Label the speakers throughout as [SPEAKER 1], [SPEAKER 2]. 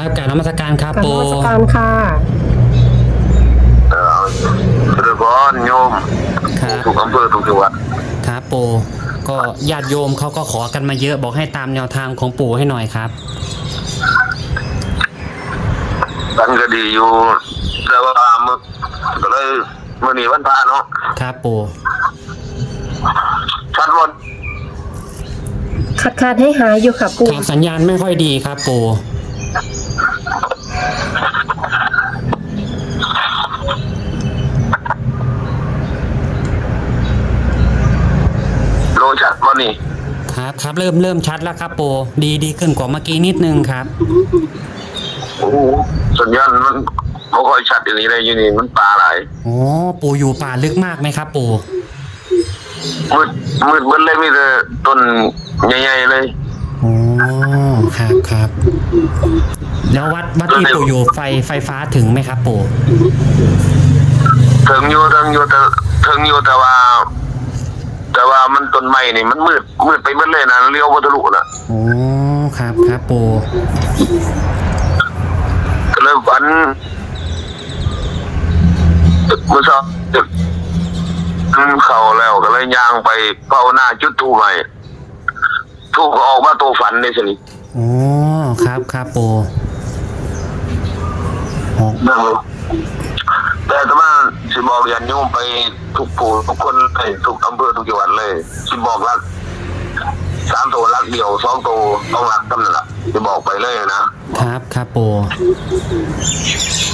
[SPEAKER 1] ครับกรารนมัสการครับ
[SPEAKER 2] กรารน
[SPEAKER 1] ปู
[SPEAKER 2] มัสการค่ะ
[SPEAKER 3] เออเจริญพรโยม
[SPEAKER 1] ครับ
[SPEAKER 3] ทุกอำเภอทุกจังหวัด
[SPEAKER 1] ครับปูก็ญาติโยมเขาก็ขอกันมาเยอะบอกให้ตามแนวทางของปู่ให้หน่อยครับ
[SPEAKER 3] กันก็ดีอยู่ แต่ว่ามึกก็เลยมื่อนี้วันพระเนาะ
[SPEAKER 1] ครับปู่
[SPEAKER 3] ชัดวัน
[SPEAKER 2] ขาดขาดให้หายอยู่ค่ะปู่
[SPEAKER 1] ครับสัญญาณไม่ค่อยดีครับปู่
[SPEAKER 3] โลชัดวันนี้
[SPEAKER 1] ครับครับ เริ่มเริ่มชัดแล้วครับปู่ดีดีขึ้นกว่าเมื่อกี้นิดนึงครับ
[SPEAKER 3] โอ้โหสัญญาณมันไม่ค่อยชัดอย่างนี้เลยอยู่นี่มันปลาไหลาย
[SPEAKER 1] โอ้ปู่อยู่ป่าลึกมากไหมครับ ปู่
[SPEAKER 3] มืดมืดมืดเลยมีแต่ต้นใหญ่ๆเลย
[SPEAKER 1] โอ้ครับครับ แล้ววัดวัดที่ปู่อยู่ไฟไฟฟ้าถึงไหมครับ ปู่
[SPEAKER 3] ถึงอยู่ถึงอยู่แต่ถึงอยู่แต่ว่าแต่ว่า มันต้นไม้นี่มันมืดมืดไปหมดเลยนะเลี้ยววัทะลุนะ
[SPEAKER 1] โอ้ครับครับปู่
[SPEAKER 3] ก็เลยฝันเมื่อเช้าดึกขึ้นเขาแล้วก็เลยย่างไปภาวนาจุดทูปใหม่ทูปก็ออกมาตัวฝันได้สินี่
[SPEAKER 1] โอ้ครับครับปู่โอ้
[SPEAKER 3] นั่งเลยแต่อาตมา สิบอกยันโยมไปทุกปู่ทุกคนไปทุกอำเภอทุกจังหวัดเลยสิบอกรักสามตัวรักเดียวสองตัวต้องรักกันนั่นแหละจะบอกไปเลยนะครับ
[SPEAKER 1] ครับปู่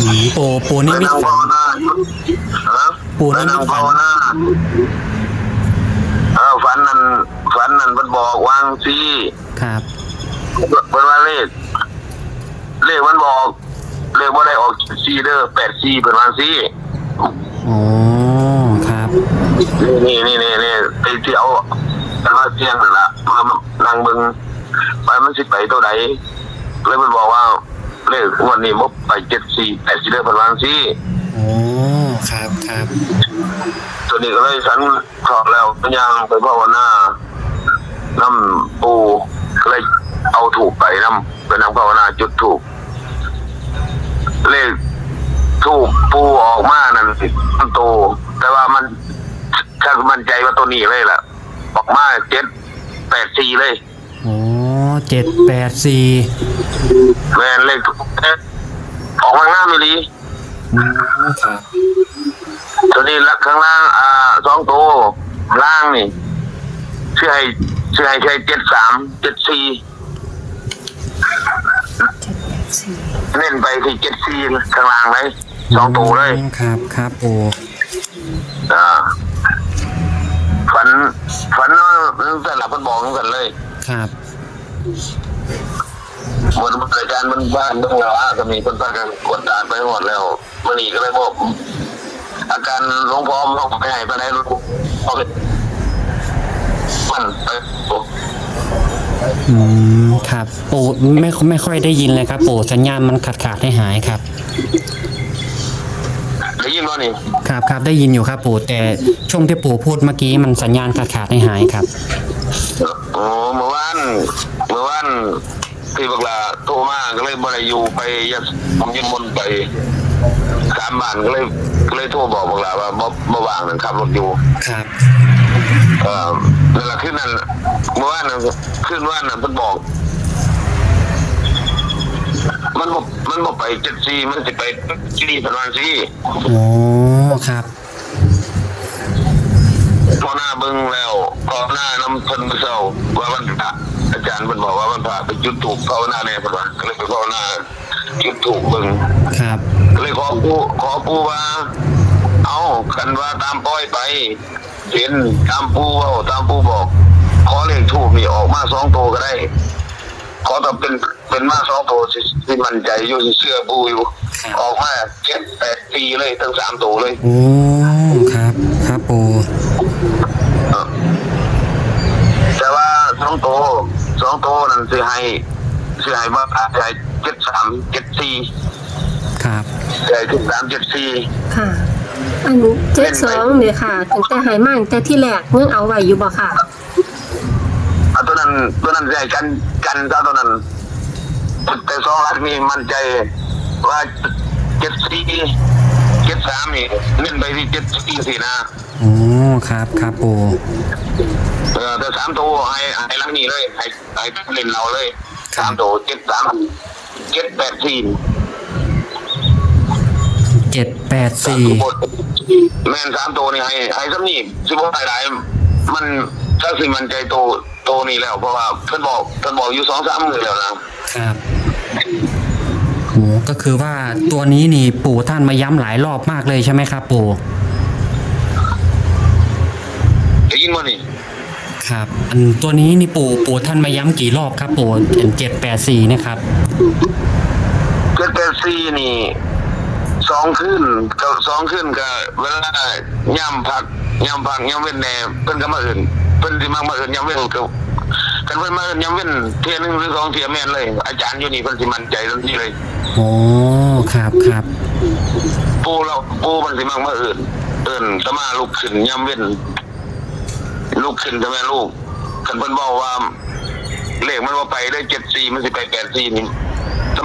[SPEAKER 1] อืมปู่ปู่นี่
[SPEAKER 3] ไป
[SPEAKER 1] มิ
[SPEAKER 3] นั่ง
[SPEAKER 1] ฝั
[SPEAKER 3] ภานวนาฮะ
[SPEAKER 1] ปู่
[SPEAKER 3] ไป
[SPEAKER 1] นิมิ
[SPEAKER 3] นั่
[SPEAKER 1] ต
[SPEAKER 3] ง
[SPEAKER 1] ฝัน
[SPEAKER 3] ภาวนาเออฝันนั่นฝันนั่นมันบอกวางซี
[SPEAKER 1] ครับ
[SPEAKER 3] เป็นว่าเลขเลขมันบอกเลขว่าได้ออกซีเด้อแปดซีเป็นวันซี
[SPEAKER 1] โอ้ครับ
[SPEAKER 3] นี่นี่นี่นี่ไปเที่ยวแต่ว่าเที่ยงนั่นละมานั่งเบึงไปมันสิไปตัวใดเลยมันบอกว่าเลขงวันนี้มบไปเจ็ดสี่แปดซีเด้อเป็นวันซี
[SPEAKER 1] โอ้ครับครับ
[SPEAKER 3] ตัวนี้ก็เลยสันขอแล้วพยางไปภาวนาน้ำปูก็เลยเอาถูกไปน้ำไปนำภาวนาจุดถูก เลขถูกปูออกมานั่นสิมันโตแต่ว่ามันถ้ามันใจว่า ตัวนี้เลยล่ะออกมาเจ็ดแปดสี่เลย
[SPEAKER 1] โอ้เจ็ดแปดสี่
[SPEAKER 3] แม่นเลขถูกเอ๊ะออกมาง่ายไม่ดี
[SPEAKER 1] อืมครับ
[SPEAKER 3] ตัวนี้ลักข้างล่าง อ่าสองตัวล่างนี่ชื่อให้ชื่อให้ใช้เจ็ดสามเจ็ดสี่เน้นไปที่เจ็ดสี่ข้างล่างเลยสองตัวเลย
[SPEAKER 1] มครับครับปู่
[SPEAKER 3] อ่ ฝันว่าแต่ละคนบอกกันเลย
[SPEAKER 1] ครับ
[SPEAKER 3] หมดรายการมันบ้านต้องแล้วอะก็มีคนตั้งกันกดดานไปหมดแล้วมันนี่ก็เลยบอกอาการหลวงพ่อมันไปไหนไปไหนรู้เอาไปมันไป
[SPEAKER 1] อืมครับ ปู่ไม่ไม่ค่อยได้ยินเลยครับ ปู่สัญญาณมันขาดขาดให้หายครับ
[SPEAKER 3] ได้ยินว่านี่
[SPEAKER 1] ครับครับได้ยินอยู่ครับปู่แต่ช่วงที่ปู่พูดเมื่อกี้มันสัญญาณขาดขาดให้หายครับ
[SPEAKER 3] โอ้เมื่อวานเมื่อวานที่บักลาโทรมาก็เลยบ่ได้อยู่ไปยัดผมยินมนต์ไปสามบ้านก็เลยก็เลยโทรบอกบักลาว่าบ่บ่ว่างนั่นขับรถอยู่
[SPEAKER 1] ครับ
[SPEAKER 3] เออนั่นแหละขึ้นนั่นเมื่อวานนั่นขึ้นว่านนั่นมันบอก มันบอกมันบอกไปเจ็ดซีมันสิไปจีพันวันซี
[SPEAKER 1] โอ้ครับ
[SPEAKER 3] พอหน้าเบิ้งแล้วพอหน้าน้ำเพิ่นเศร้าว่ามันพระอาจารย์มันบอกว่ามันพระไปจุดถูกภาวนาในพระก็เลยไปภาวนาจุดถูกเบิ้ง
[SPEAKER 1] ครับ
[SPEAKER 3] ก็เลยขอปูขอปูว่า เอากันว่าตามป้อยไปเห็นตามปูเอาตามปูบอก ขอเลขถูกนี่ออกมาสองตัวก็ได้ ขอแต่เป็นเป็นมาสองตัวที่ที่มันใจอยู่ที่เสื้อปูอยู่ ออกมาเจ็ดแปดปีเลยทั้งสามตัวเลย
[SPEAKER 1] โอ้ครับ ครับปู่
[SPEAKER 3] เออแต่ว่าสองตัวสองตัวนั่นสิให้สิให้ว่าอาจจะให้เจ็ดสามเจ็ดสี่
[SPEAKER 1] ครับ
[SPEAKER 3] ใช่เจ็ดสามเจ็ดสี่
[SPEAKER 2] ค่ะ อันเจ็ดสองเนี่ยค่ะตั้งแต่หายมาตั้งแต่ที่แรกยังเอาไว้อยู่บ่ค่ะ
[SPEAKER 3] เอา ตัวนั้นตัวนั้นใหญ่กันกันเจ้าตัวนั้นแต่สองลักนี่มั่นใจว่าเจ็ดสี่เจ็ดสามนี่เน้นไปที่เจ็ดสี่สี่นะ
[SPEAKER 1] โอ้ครับครับปู่
[SPEAKER 3] เออแต่สามตัวให้ให้ลักนี่เลยให้ให้เล่นเราเลยสามตัวเจ็ดสามเจ็ดแปดสี่
[SPEAKER 1] เจ็ดแปดสี่
[SPEAKER 3] แม่นสามตัวนี่ให้ให้สักนี่สิบหกหลายๆมันถ้าสิมันใจโต โตนี่แล้วเพราะว่าเพิ่นบอกเพิ่นบอกอยู่สองสามมือแล้วนะครับ
[SPEAKER 1] โอ้ก็คือว่าตัวนี้นี่ปู่ท่านมาย้ำหลายรอบมากเลยใช่ไหมครับ ปู่
[SPEAKER 3] ได้ยินมั้นี่
[SPEAKER 1] ครับอันตัวนี้นี่ปู่ปู่ท่านมาย้ำกี่รอบครับ ปู่เจ็ดแปดสี่นะครับ
[SPEAKER 3] เจ็ดแปดสี่นี่สองขึ้นก็สองขึ้นก็เวลาย่ำผักย่ำผักย่ำเว้นแหน่เพิ่นก็มาอื่น เพิ่นสิมามาอื่นย่ำเว้นก็กันเพิ่นมาอื่นย่ำเว้นเทียหนึงหรือสองเทียแม่นเลย อาจารย์อยู่นี่เพิ่นสิมั่นใจทันทีเลย
[SPEAKER 1] โอ้ครับครับ
[SPEAKER 3] ปูเราปูมันสิมังมาอื่นเอิ่นตะมาลูกขึ้นย่ำเว้นลูกขึ้นทำไมลูกคันเพิ่นบอกว่าเลขมันว่าไปได้เจ็ดสี่มันสิไปแปดสี่นี่ตะ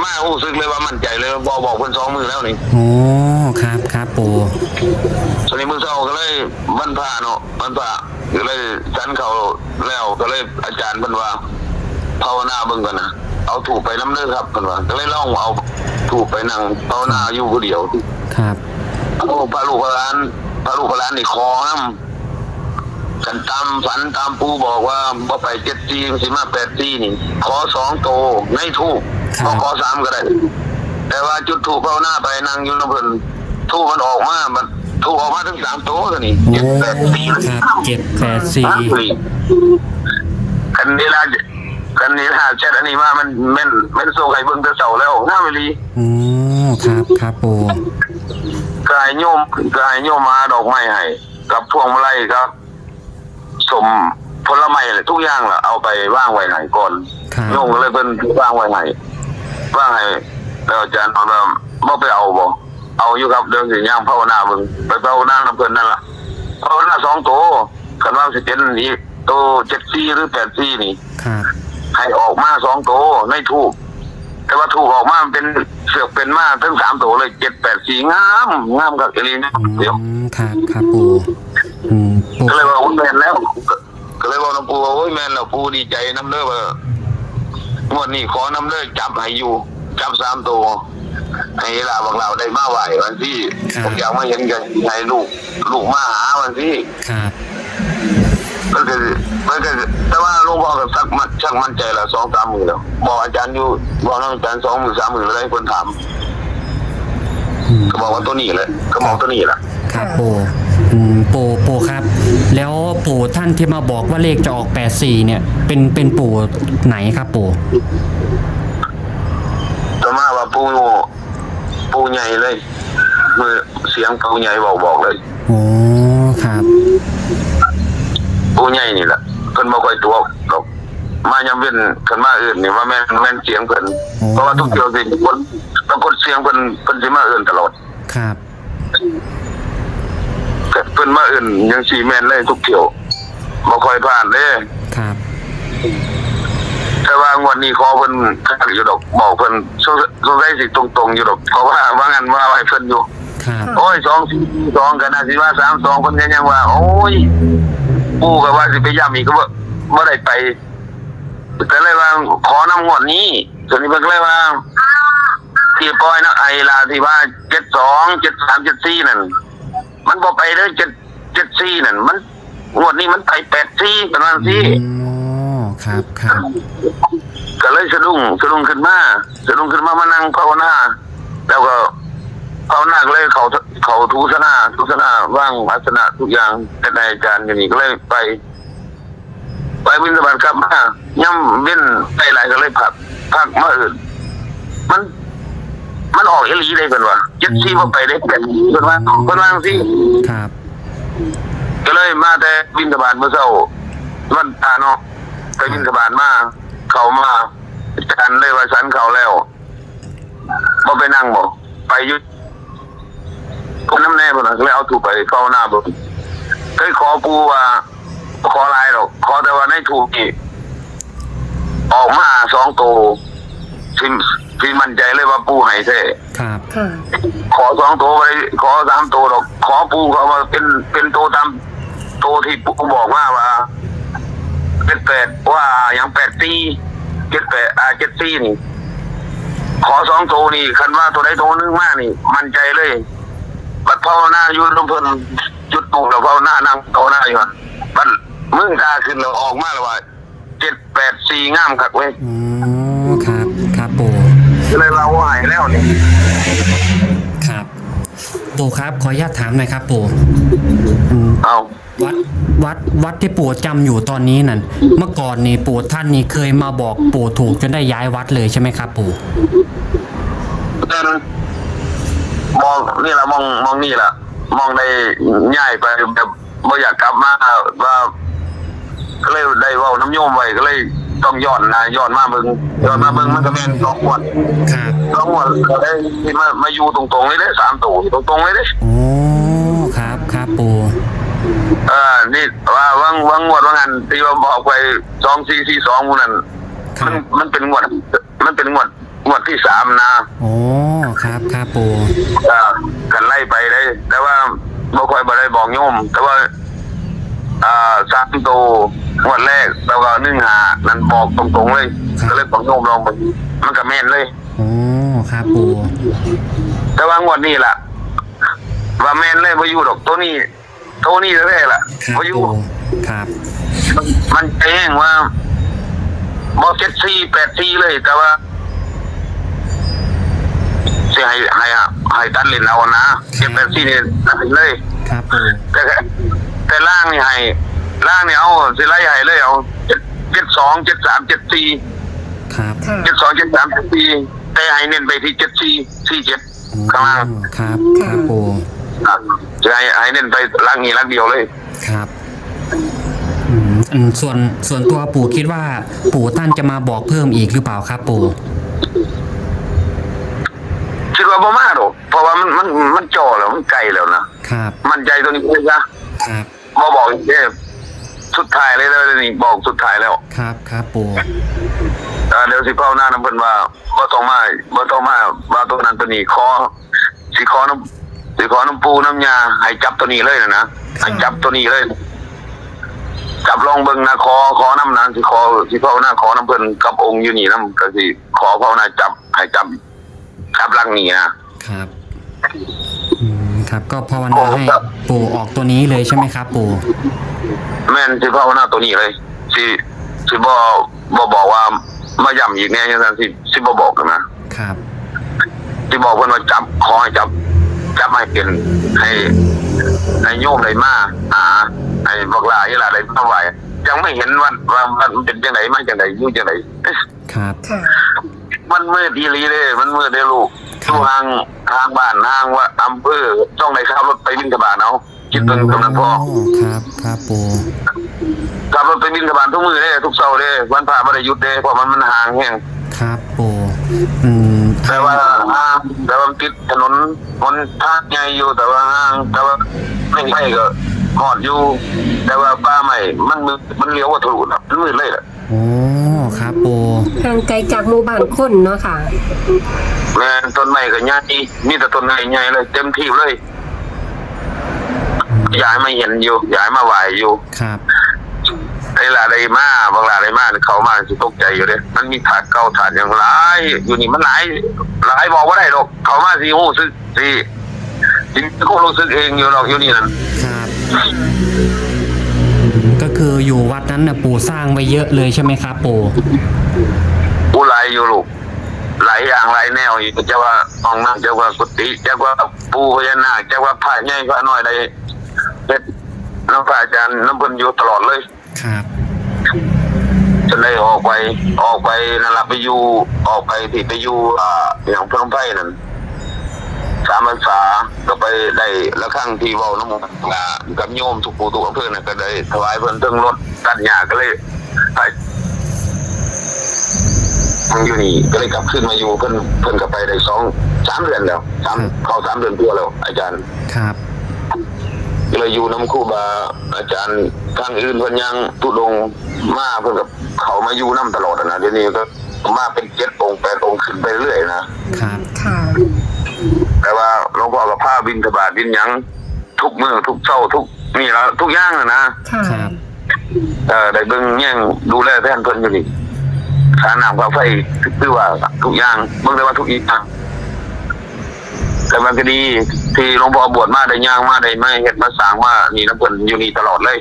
[SPEAKER 3] มาอู้ซึกเลยว่ามั่นใจเลยบอกบอกเพิ่นสองมือแล้วนี่
[SPEAKER 1] โอ้ครับครับปู่
[SPEAKER 3] ตอนนี้มือเช้าก็เลยวันพระเนาะวันพระก็เลยสันเขาแล้วก็เลยอาจารย์เพิ่นว่าภาวนาเบิ่งกันนะเอาถูกไปน้ำเลือครับเพิ่นว่าก็เลยลองเอาถูกไปนั่งภาวนาอยู่ผู้เดียว
[SPEAKER 1] ครับ
[SPEAKER 3] โอ้พระลูกพระหลานพระลูกพระหลานนี่คอน้ำ กันตามฝันตามปูบอกว่าบ่ไปเจ็ดจีสิมาแปดจีนี่ขอสองโตในทูกขอขอสามก็ได้ แต่ว่าจุดถูกภาวนาไปนั่งอยู่น้ำเพิ่นทูกมันออกมามันทูกออกมาถึงสามโตตัวนี่
[SPEAKER 1] โอ้
[SPEAKER 3] เจ็ดแปดจี
[SPEAKER 1] ครับเจ็ดแปดสี่
[SPEAKER 3] คันนี้ละคันนี้ละแชทอันนี้มามันแม่นแม่นโซ่ไข่เบิ่งแต่เสาแล้วหน้าเวลี
[SPEAKER 1] โอ้ครับครับปู่
[SPEAKER 3] กายโยมกายโยมมาดอกไม้ให้กับพวงมาลัยครับ สมผลไม้อะไรทุกอย่างล่ะเอาไปว่างไว้ไหนก่อน
[SPEAKER 1] ครับ
[SPEAKER 3] โยมก็เลยเป็นว่างไว้ไหนว่างให้แล้วอาจารย์บอกว่าบ่ไปเอาบ่เอาอยู่ครับเดินสิย่างภาวนาเบิ่งไปภาวนาน้ำเพิ่นนั่นล่ะภาวนาสองโตคันว่าสิเป็นอีกโตเจ็ดซี่หรือแปดซี่นี่
[SPEAKER 1] ครับ
[SPEAKER 3] ให้ออกมาสองโตในทูก แต่ว่าถูกออกมามันเป็นเสือกเป็นมาทั้งสามโตเลยเจ็ดแปดสี่งาม งามกับเอลีนะ
[SPEAKER 1] อื
[SPEAKER 3] เดี๋ยว
[SPEAKER 1] ม ครับ ครับปู่อืมปู่
[SPEAKER 3] ก็เลยว่าโอ้ยแมนแล้ว ก็เลยว่าน้ำปูว่าโอ้ยแมนแล้วปูดีใจน้ำเลือว่างวดนี้ขอน้ำเลือจับให้อยู่จับสามตัวให้ลาบางเราได้มาไหววันที่ผมอยากมาเห็นกันให้ลูก ลูกมาหาวันที่
[SPEAKER 1] ครับ
[SPEAKER 3] มันก็มันก็แต่ว่าหลวงพ่อก็สักมันช่างมั่นใจละสองสามหมื่นแล้วบอกอาจารย์อยู่บอกน้องอาจารย์สองหมื่นสามหมื่นเลยคนถาม
[SPEAKER 1] อืม
[SPEAKER 3] ก็บอกว่าตัวนี้เลยก็มองตัวนี้แหละ
[SPEAKER 1] ครับปู่ อืมปู่ปู่ครับ แล้วปู่ท่านที่มาบอกว่าเลขจะออกแปดสี่เนี่ย เป็นเป็นปู่ไหนครับปู่
[SPEAKER 3] ต่อมาว่าปูปูใหญ่เลยมือเสียงปูใหญ่บอกบอกเลย
[SPEAKER 1] โอ้ครับ
[SPEAKER 3] ปูใหญ่นี่แหละเพิ่นบ่ค่อยตัวหรอกมายามเว้นกันมาอื่นนี่ว่าแม่นแม่นเสียงเพิ่นเพราะว่าทุกเที่ยวสิคนปรากฏเสียงเพิ่นเพิ่นสิมาอื่นตลอด
[SPEAKER 1] ครับ
[SPEAKER 3] แต่ เพิ่นมาอื่นยังสิแม่นเลยทุกเที่ยวบ่ค่อยผ่านเด้
[SPEAKER 1] ครับ
[SPEAKER 3] แต่ว่างวดนี้ขอเพิ่นคักอยู่ดอกบอกเพิ่นสงสงสัยสิตรงๆอยู่ดอกเพราะว่าว่างั้นว่าให้เพิ่นอยู่
[SPEAKER 1] ครับ
[SPEAKER 3] โอ้ยสองสี่สองกันนะสิว่าสามสองคนกันยังว่า โอ้ยปู่ก็ว่าสิไปย่ำอีกก็บ่บ่ได้ไปก็เลยว่าขอน้ำงวดนี้ส่วนนี้เพิ่นก็เลยว่าที่ปล่อยนะไอ้ลาที่ว่าเจ็ดสองเจ็ดสามเจ็ดสี่นั่น มันบ่ไปเด้อเจ็ดเจ็ดสี่นั่นมันงวดนี้มันไปแปดสี่เป็นวันสี่
[SPEAKER 1] โอ้ครับครับ
[SPEAKER 3] ก็เลยสะดุ้งสะดุ้งขึ้นมาสะดุ้งขึ้นมามานั่งภาวนาแล้วก็ภาวนาก็เลยเขาเขาทุสนาทุสนาว่างอาสนะทุกอย่างแต่ในอาจารย์อย่างนี้ก็เลยไป ไปวินสบันกลับมาย่ำเว้นได้หลายก็เลยผักผักมาอื่นมัน มันออกเอหลีเลยเพิ่นว่าเจ็ดซี่บ่ไปได้แปดซี่เพิ่นว่าเพิ่นว่าจังซี่
[SPEAKER 1] ครับ
[SPEAKER 3] ก็เลยมาแต่บินสบานเมื่อเช้าวันตาเนาะไปบินสบานมาเขามาฉันเลยว่าฉันเขาแล้วบ่ไปนั่งบ่ไปอยุดคนน้ำแน่พุ่นน่ะก็เลยเอาถูกไปเข้าหน้าเบ่เคยขอปูว่าขอหลายหรอกขอแต่ว่าในถูกนี่ออกมาสองโตวสิ ที่มั่นใจเลยว่าปูให้แท้
[SPEAKER 1] ครับ
[SPEAKER 2] ค่ะ
[SPEAKER 3] ขอสองตัวไปขอสามตัวหรอก ขอปูเขามาเป็นเป็นตัวตามตัวที่ปูบอกว่าว่าเป็นแปดว่าอย่างแปดตีเจ็ดแปดอ่าเจ็ดตีนี่ ขอสองตัวนี่คันว่าตัวใดตัวหนึงมากนี่ มั่นใจเลยบัดภาวนาอยู่ลำเพิ่นจุดตูแล้วภาวนานั่งภาวนาอยู่อะบัดมึงตาขึ้นแล้วออกมาแล้วว่าเจ็ดแปดสี่งามคักเว้ย
[SPEAKER 1] อ๋อ ครับ ปู่ครับขออนุญาตถามหน่อยครับปู่อืม
[SPEAKER 3] เอา
[SPEAKER 1] วัดวัดวัดที่ปู่จำอยู่ตอนนี้นั่นเมื่อก่อนนี่ปู่ท่านนี่เคยมาบอกปู่ถูกจนได้ย้ายวัดเลยใช่ไหมครับ ปู่
[SPEAKER 3] เดินมองนี่ละมองมองนี่ละมองได้ง่ายไปแบบไม่อยากกลับมาว่าก็เลยได้เว่าน้ำโยมไว้ก็เลย ต้องย้อนนะย้อนมาเบิ่งย้อนมาเบิ่งมันก็เป็นสองงวด
[SPEAKER 1] ครับ
[SPEAKER 3] สองงวดก็ได้ที่มามาอยู่ตรงๆเลยเด้สามตัวตรงๆเลยเด้
[SPEAKER 1] โอ้ครับครับปู่
[SPEAKER 3] เออนี่ว่าวังวังงวดว่างันที่ว่าบอกไปสองสี่สี่สองมูนั่น
[SPEAKER 1] ครั
[SPEAKER 3] มัน
[SPEAKER 1] บ
[SPEAKER 3] มันเป็นงวด มันเป็นงวดงวดที่สามนะ
[SPEAKER 1] โอ้ครับครับปู่
[SPEAKER 3] เอ่อกันไล่ไปได้ แต่ว่าบ่ค่อยบ่ได้บอกโยม แต่ว่า อ่าสามตัวงวดแรกแล้วก็หนึ่งหานั่นบอกตรงๆเลย ก็เลยบอกโยมลองไปมันก็แม่นเลย
[SPEAKER 1] โอ้ครับปู่
[SPEAKER 3] แต่ว่างวดนี้ล่ะ ว่าแม่นเลยบ่อยู่ดอกตัวนี้ตัวนี้แท้ๆล่ะ
[SPEAKER 1] ครับ
[SPEAKER 3] บ่อยู่
[SPEAKER 1] ปู่ครับ
[SPEAKER 3] มันแจ้งว่าบ่เจ็ดสี่แปดสี่เลยแต่ว่าสิให้ให้ให้ตัดเล่นเอานะเจ็ดแปดสี่นี่ตัดเล่นเลย
[SPEAKER 1] ครับปู่
[SPEAKER 3] แต่ แต่ล่างนี่ให้ล่างนี่เอาสิไล่ให้เลยเอาเจ็ดสองเจ็ดสามเจ็ดสี่
[SPEAKER 1] ครับ
[SPEAKER 2] ค่ะ
[SPEAKER 3] เจ็ดสองเจ็ดสามเจ็ดสี่แต่ให้เน้นไปที่เจ็ดสี่สี่เจ็ด
[SPEAKER 1] โอ้
[SPEAKER 3] ข้างล่าง
[SPEAKER 1] ครับ ครับปู่
[SPEAKER 3] อะจะให้ให้เน้นไปล่างนี้ล่างเดียวเลย
[SPEAKER 1] ครับอืมอืมส่วนส่วนตัวปู่คิดว่า ปู่ท่านจะมาบอกเพิ่มอีกหรือเปล่าครับปู่
[SPEAKER 3] คิดว่าบ่มาหรอกเพราะว่ามันมันมันจ่อแล้วมันไกลแล้วนะครับ มั่นใจตัวนี้เลยนะครับ บ่บอกอีกเด้สุดท้ายเลยเลยนี่บอกสุดท้ายแล้ว
[SPEAKER 1] ครับครับปู่
[SPEAKER 3] เอ่อเดี๋ยวสิเป้าหน้าน้ำเพิ่นว่าบ่ต้องมาบ่ต้องมาว่าตัวนั้นตัวนี้ขอสิขอน้ำสิขอน้ำปูน้ำยาให้จับตัวนี้เลยนะนะให้จับตัวนี้เลย จับลองเบิ่งนะขอขอน้ำนะสิขอสิเป้าหน้าขอน้ำเพิ่นกับองค์อยู่นี่น้ำก็สิขอเป้าหน้าจับให้จับจับลังนี้นะครับ
[SPEAKER 1] อืม ครับ ก็ภาวนาให้ปู่ออกตัวนี้เลยใช่ไหมครับ ปู่
[SPEAKER 3] แม่นสิเป้าหน้าตัวนี้เลยสิสิบ่บ่บอกว่ามาย้ำอีกแน่จังซั่นสิสิบ่บอกกันนะ
[SPEAKER 1] ครับ
[SPEAKER 3] ที่บอกเพิ่นว่าจับขอให้จับจับให้เป็นให้ให้โยมได้มาหาให้บักหลายล่ะได้มาไหวยังไม่เห็นว่าว่ามันเป็นจังไดมาจังไดอยู่จังไดเอ๊ะ
[SPEAKER 1] ครับ
[SPEAKER 2] ค่ะ
[SPEAKER 3] มันมืดอีหลีเด้มันมืดเด้ลูก
[SPEAKER 1] ครับ
[SPEAKER 3] ทุกทาง ทางบ้านทางว่าอำเภอจ้องได้ขับรถไปบินทบาทเอาคิดเบิ่งตรงนั้นพอ
[SPEAKER 1] ครับครับปู่
[SPEAKER 3] ขับรถไปบินทบาททุกมื้อเด้ทุกเช้าเด้วันพระบ่ได้หยุดเด้เพราะมันมันห่างแฮง
[SPEAKER 1] ครับปู่อืม
[SPEAKER 3] แต่ว่าห้างแต่ว่ามันติดถนนมันทางใหญ่อยู่แต่ว่าห้างแต่ว่าไม่ใช่ก็ หอดอยู่ แต่ว่าป้าใหม่มันมืดมันเลี้ยวว่าทะลุนะมันมืดเลยแหละ
[SPEAKER 1] โอ้ครับปู่
[SPEAKER 2] ห่างไกลจากหมู่บ้านคนเนาะค่ะ
[SPEAKER 3] แม่นต้นไม้ก็ใหญ่มีแต่ต้นไม้ใหญ่เลยเต็มที่เลยย้ายมาเห็นอยู่ย้ายมาไหวอยู่
[SPEAKER 1] ครับ
[SPEAKER 3] ไอ้หลาไดมาบางหลาไดมาเขามาสิตกใจอยู่เด้มันมีถาดเก่าถาดอย่างหลายอยู่นี่มันหลายหลายบอกว่าได้หรอกเขามาสิหูซึกสิสิก็รู้สึกเองอยู่หรอกอยู่นี่นั่น
[SPEAKER 1] ครับอืม ก็คืออยู่วัดนั้นนะปู่สร้างไว้เยอะเลยใช่ไหมครับปู่
[SPEAKER 3] ผู้หลายอยู่ลูกหลายอย่างหลายแนวอยู่จะว่าห้องน้ำจะว่ากุฏิจะว่าปูพญานาคจะว่าพระใหญ่พระน้อยใดเฮ็ดน้ำพระอาจารย์น้ำเพิ่นอยู่ตลอดเลย
[SPEAKER 1] ครับ
[SPEAKER 3] จนได้ออกไปออกไปนั่นละไปอยู่ออกไปที่ไปอยู่อ่าอย่างพนมไพรนั่น สามพรรษาก็ไปได้ละครั้งที่เว้าน้ำมันกับโยมทุกปูทุกอำเภอน่ะก็ได้ถวายเพิ่นเทิงรถตัดหญ้าก็เลยไปมันอยู่นี่ก็เลยกลับขึ้นมาอยู่เพิ่นเพิ่นก็ไปได้สองสามเดือนแล้วสามเข้าสามเดือนตัวแล้ว อาจารย์
[SPEAKER 1] ครับ
[SPEAKER 3] ก็เลยอยู่น้ำครูบาอาจารย์ทางอื่นเพิ่นยังตุดงมาเพิ่นกับเขามาอยู่น้ำตลอดอะนะเดี๋ยวนี้ก็มาเป็นเจ็ดองค์แปดองค์ขึ้นไปเรื่อยนะครับ
[SPEAKER 2] ค่ะ
[SPEAKER 3] แต่ว่าหลวงพ่อกับผ้าบินทบาทบินหยัง ทุกมือทุกเช้าทุกนี่แล้วทุกอย่างอะนะ
[SPEAKER 2] ค่ะ
[SPEAKER 1] ครับ
[SPEAKER 3] เออได้เบิ่งแย่งดูแลแทนเพิ่นอยู่นี่ค่าน้ำค่าไฟคือว่าทุกอย่างเบิ่งได้ว่าทุกอย่างแต่มันก็ดีที่หลวงพ่อบวชมาได้ย่างมาได้ไม่เฮ็ดมาสร้างมานี่นะเพิ่นอยู่นี่ตลอดเลย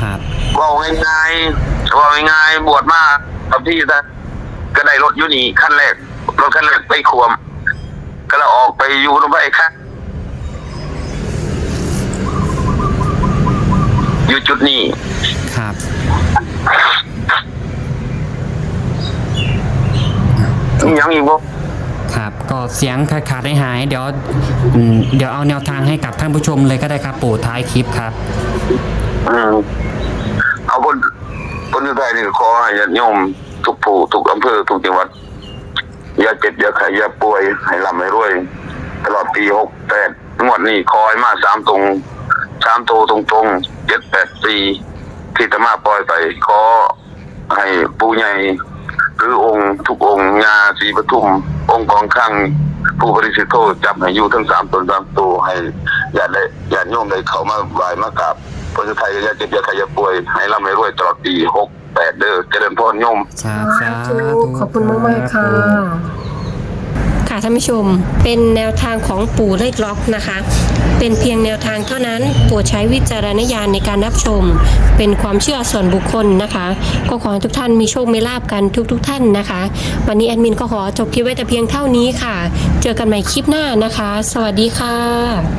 [SPEAKER 1] ครับ
[SPEAKER 3] เว่าง่ายๆเว่าง่ายๆบวชมาตอนที่จะก็ได้รถอยู่นี่ขั้นแรกรถขั้นแรกไปขวม ก็แล้วออกไปอยู่ลงไปครับอยู่จุดนี้
[SPEAKER 1] ครับ
[SPEAKER 3] ยังอีกบ่
[SPEAKER 1] ครับ ก็เสียงขาดขาดหายๆเดี๋ยวอืมเดี๋ยวเอาแนวทางให้กับท่านผู้ชมเลยก็ได้ครับปู่ท้ายคลิปครับ
[SPEAKER 3] อืมเอาคนคนอยู่ไทยนี่ขอให้ญาติโยมทุกผู้ทุกอำเภอทุกจังหวัด อย่าเจ็บอย่าไข้อย่าป่วย ให้ร่ำให้รวย ตลอดปีหกแปดงวดนี้คอยมาสามตรงสามโตตรงตรงเจ็ดแปดสี่ที่ตมาปล่อยไปขอให้ปู่ใหญ่หรือองค์ทุกองค์งาสีปทุม องค์กองข้างผู้บริสุทธิ์โทษจับให้อยู่ทั้งสามตนสามตัวให้อย่าได้อย่าโยมได้เขามาไหวมากราบพระเจ้าไทยอย่าเจ็บอย่าไข้อย่าป่วย ให้ร่ำให้รวยตลอดปีหก แปดเด้อเจริญพรโยม
[SPEAKER 1] สา
[SPEAKER 2] สา
[SPEAKER 1] ธุ
[SPEAKER 2] ธุขอบคุณมากมากๆค่ะ ค่ะท่านผู้ชม เป็นแนวทางของปู่เลขล็อกนะคะ เป็นเพียงแนวทางเท่านั้นโปรดใช้วิจารณญาณในการรับชม เป็นความเชื่อส่วนบุคคลนะคะ ก็ขอให้ทุกท่านมีโชคมีลาบกันทุกๆทท่านนะคะ วันนี้แอดมินก็ขอจบคลิปไว้แต่เพียงเท่านี้ค่ะ เจอกันใหม่คลิปหน้านะคะ สวัสดีค่ะ